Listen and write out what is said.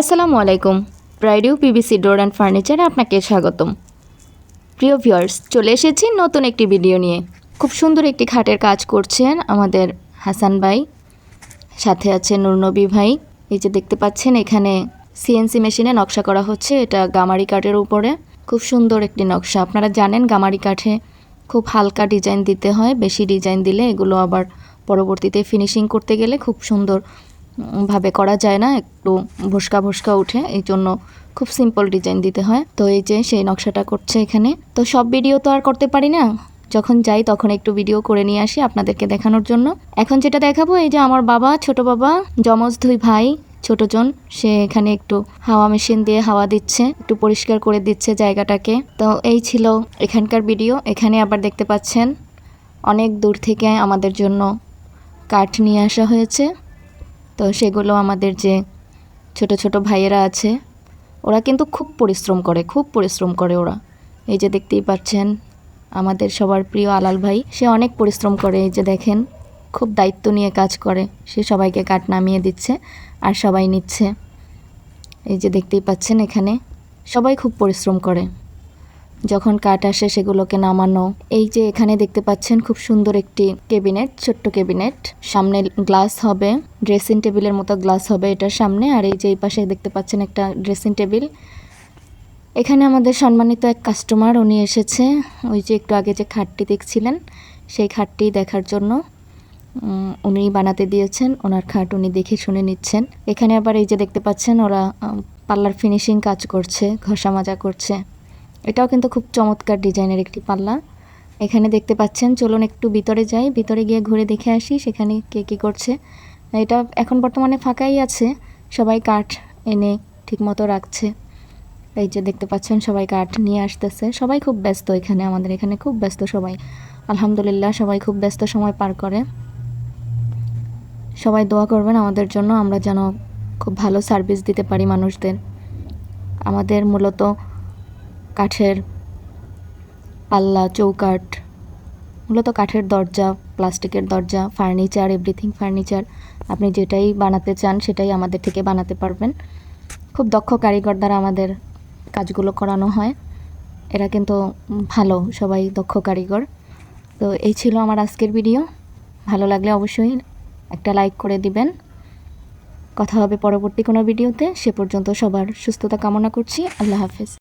আসসালামু আলাইকুম। ব্রাইডিউ PVC, door and ফার্নিচারে আপনাকে স্বাগতম। প্রিয় ভিউয়ার্স, চলে এসেছি নতুন একটি ভিডিও নিয়ে। খুব সুন্দর একটি খাটের কাজ করছেন আমাদের হাসান ভাই, সাথে আছে নুরনবী ভাই। এই যে দেখতে পাচ্ছেন, এখানে সিএনসি মেশিনে নকশা করা হচ্ছে, এটা গামারি কাঠের উপরে। খুব সুন্দর একটি নকশা। আপনারা জানেন, গামারি কাঠে খুব হালকা ডিজাইন দিতে হয়, বেশি ডিজাইন দিলে এগুলো আবার পরবর্তীতে ফিনিশিং করতে গেলে খুব সুন্দর ভাবে করা যায় না, একটু ভুসকা ভুসকা উঠে এই জন্য খুব সিম্পল ডিজাইন দিতে হয়। তো এই যে সেই নকশাটা করছে এখানে। তো সব ভিডিও তো আর করতে পারি না। যখন যাই তখন একটু ভিডিও করে নিয়ে আসি আপনাদেরকে দেখানোর জন্য। এখন যেটা দেখাবো, এই যে আমার বাবা, ছোট বাবা, যমজ দুই ভাই ছোটজন সে এখানে একটু হাওয়া মেশিন দিয়ে হাওয়া দিচ্ছে, একটু পরিষ্কার করে দিচ্ছে জায়গাটাকে। তো এই ছিল এখানকার ভিডিও এখানে আবার দেখতে পাচ্ছেন, অনেক দূর থেকে আমাদের জন্য কাঠ নিয়ে আসা হয়েছে। তো সেগুলো আমাদের যে ছোট ছোট ভাইয়েরা আছে, ওরা কিন্তু খুব পরিশ্রম করে, খুব পরিশ্রম করে ওরা। এই যে দেখতেই পাচ্ছেন, আমাদের সবার প্রিয় আলাল ভাই, সে অনেক পরিশ্রম করে, এই যে দেখেন, খুব দায়িত্ব নিয়ে কাজ করে। সে সবাইকে কাঠ নামিয়ে দিচ্ছে আর সবাই নিচ্ছে। এই যে দেখতেই পাচ্ছেন এখানে, সবাই খুব পরিশ্রম করে। যখন কাঠ আসে সেগুলোকে নামানো। এই যে এখানে দেখতে পাচ্ছেন খুব সুন্দর একটি কেবিনেট ছোট্ট কেবিনেট সামনে গ্লাস হবে, ড্রেসিং টেবিলের মতো গ্লাস হবে এটার সামনে। আর এই যে এই পাশে দেখতে পাচ্ছেন একটা ড্রেসিং টেবিল। এখানে আমাদের সম্মানিত এক কাস্টমার, উনি এসেছে। ওই যে একটু আগে যে খাটটি দেখছিলেন, সেই খাটটি দেখার জন্য উনি বানাতে দিয়েছেন। ওনার খাট উনি দেখে শুনে নিচ্ছেন। এখানে আবার এই যে দেখতে পাচ্ছেন, ওরা পার্লার ফিনিশিং কাজ করছে, ঘষা মাজা করছে। এটাও কিন্তু খুব চমৎকার ডিজাইনের একটি পাল্লা। এখানে দেখতে পাচ্ছেন, চলুন একটু ভিতরে যাই। ভিতরে গিয়ে ঘুরে দেখে আসি সেখানে কে কী করছে। এটা এখন বর্তমানে ফাঁকাই আছে, সবাই কাঠ এনে ঠিকমতো রাখছে। এই যে দেখতে পাচ্ছেন, সবাই কাঠ নিয়ে আসতেছে। সবাই খুব ব্যস্ত এখানে, আমাদের এখানে খুব ব্যস্ত সবাই। আলহামদুলিল্লাহ, সবাই খুব ব্যস্ত সময় পার করে। সবাই দোয়া করবেন আমাদের জন্য, আমরা যেন খুব ভালো সার্ভিস দিতে পারি মানুষদের। আমাদের মূলত কাঠের পাল্লা, চৌকাঠ, মূলত কাঠের দরজা, প্লাস্টিকের দরজা, ফার্নিচার এভরিথিং ফার্নিচার। আপনি যেটাই বানাতে চান, সেটাই আমাদের থেকে বানাতে পারবেন। খুব দক্ষ কারিগর দ্বারা আমাদের কাজগুলো করানো হয়। এরা কিন্তু ভালো, সবাই দক্ষ কারিগর। তো এই ছিল আমার আজকের ভিডিও ভালো লাগলে অবশ্যই একটা লাইক করে দিবেন। কথা হবে পরবর্তী কোনো ভিডিওতে সে পর্যন্ত সবার সুস্থতা কামনা করছি। আল্লাহ হাফেজ।